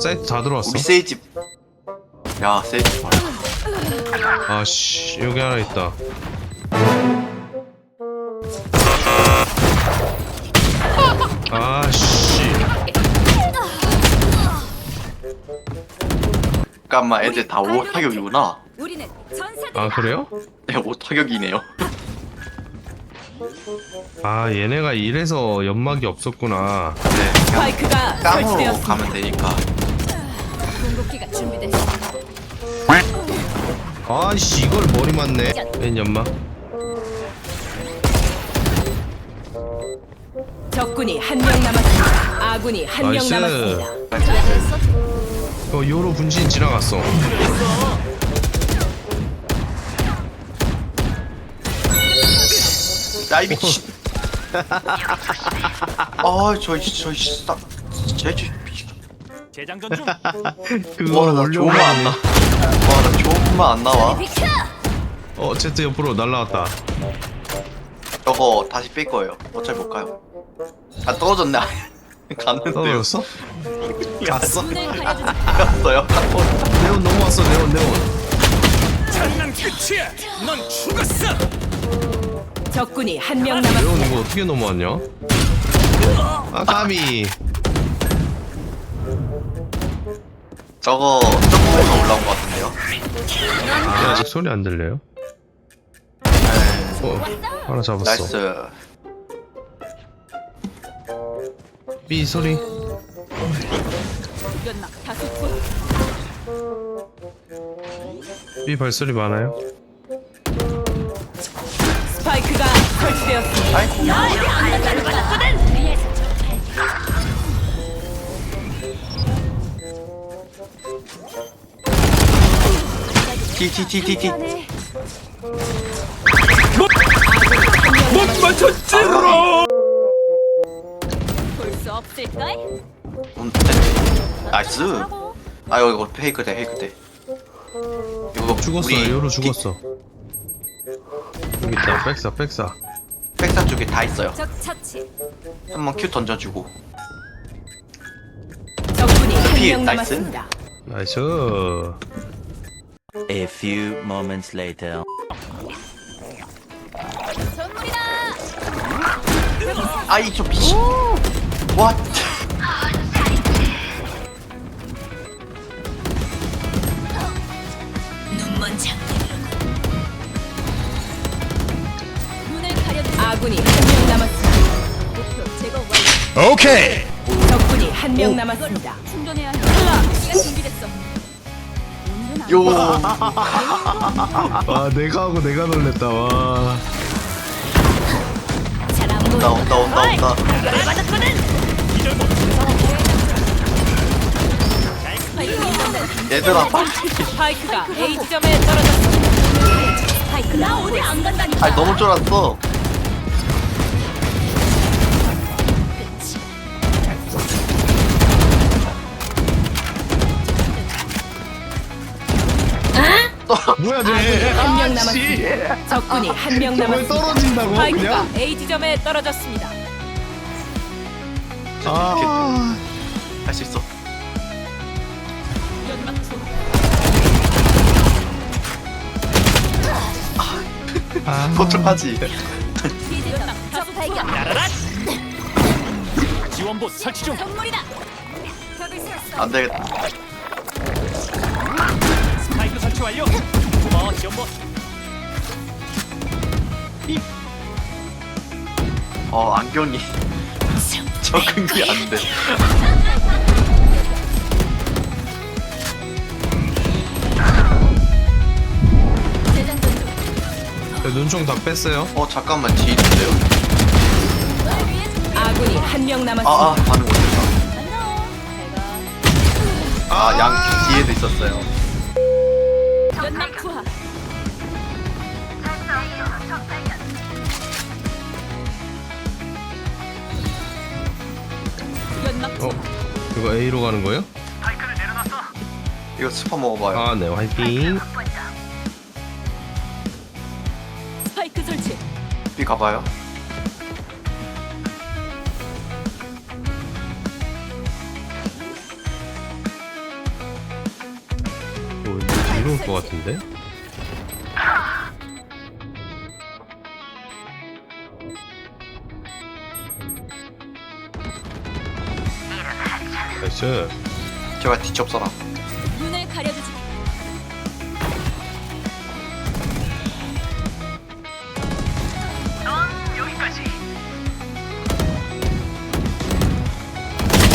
사이트 다 들어왔어. 우리 세이지 야 세이지 봐라 아씨 여기 하나 있다. 아씨 잠깐만 애들 다 오타격이구나 우리는 전사들 아 그래요? 네 오타격이네요 아 얘네가 이래서 연막이 없었구나. 네 스파이크가 설치되었습니다. 가면 되니까 궁극기가 준비됐어. 아씨 이걸 머리 맞네. 맨 연막. 적군이 한 명 남았습니다. 아군이 한 명 나이스. 남았습니다. 어 요로 분신 지나갔어. 야이 미친 아 저이 저이 싹 제주 재장전 중. 그거 와나 올려. 좋은 말안 나. 와나 좋은 말안 나와. 어 제트 옆으로 날라왔다. 저거 다시 뺄 거예요. 어차피 못 가요. 아 떨어졌네. 갔는데요. 떨어졌어? 갔어? 갔어요. 네온 넘어왔어 네온 네온. 장난 끝이야. 넌 죽었어. 적군이 한 명 남았습니다. 네온 이거 어떻게 넘어왔냐? 아 까비. 저거 점프가 올라온 것 같은데요. 네, 아직 소리 안 들려요? 어 하나 잡았어. 나이스. B 소리. 연막. B 발소리 많아요? 설치되었습니다. 아이고. 티티티티티. 못 맞췄지로. 볼수 없을까? 음, 나이스. 아 이거 이거 페이크 돼 페이크 돼. 이거 죽었어 우리 요로 디- 죽었어. 여기 있다 백사 백사. 백사 쪽에 다 있어요. 적 처치. 한번 큐 던져주고. 적군이 한 피해, 명 나이스. 남았습니다. 나이스. A few moments later. 아이 저 미친. 와. 아군이 한 명 남았습니다. 목표 제거 완료. 오케이. 적군이 한 명 남았습니다. 충전해야 해. 시간 준비됐어. 요. 아 내가 하고 내가 놀랬다 와. 잘안 온다 온다 온다 온다. 얘들아 빨리. 스파이크가 A 지점에 떨어졌습니다. 스파이크 나 어디 안 간다니까. 아니 너무 쫄았어. 뭐야 쟤? 한명 남았습니다. 적군이 한명왜 남았습니다. 떨어진다고 스파이크가 그냥? A 지점에 떨어졌습니다. 아. 할수 있어. 아. 발견. 지원부 설치 중. 선물이다. 안 되겠다. 스파이크 설치 완료. 어 안경이 적응이 안 돼. 재장전 중. 눈총 다 뺐어요. 어 잠깐만 뒤에 있는데요. 아군이 한 명 남았습니다. 아아 반응 못했다. 아양 뒤에도 있었어요. 연막 투하. 이거 A로 가는 거예요? 바이크를 내려놨어. 이거 스파 먹어봐요. 아, 네, 화이팅. 스파이크 설치. B 가봐요. 이거 이럴 것 같은데? 나이스 제가 뒤쳐서라 눈을 가려주지.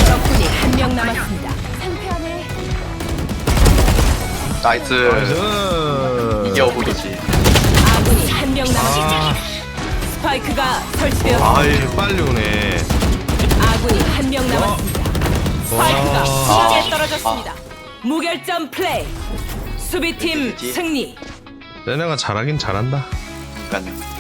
적군이 한 명 남았습니다. 상쾌하네. 나이스 나이스 이게 어부이지 아군이 한 명 남았습니다. 아, 스파이크가 설치되었습니다. 아이 빨리 오네 아군이 한 명 남았습니다. 스파이크가 와. C에 떨어졌습니다. 무결점 플레이. 수비팀 그치? 승리. 얘네가 잘하긴 잘한다 그러니까요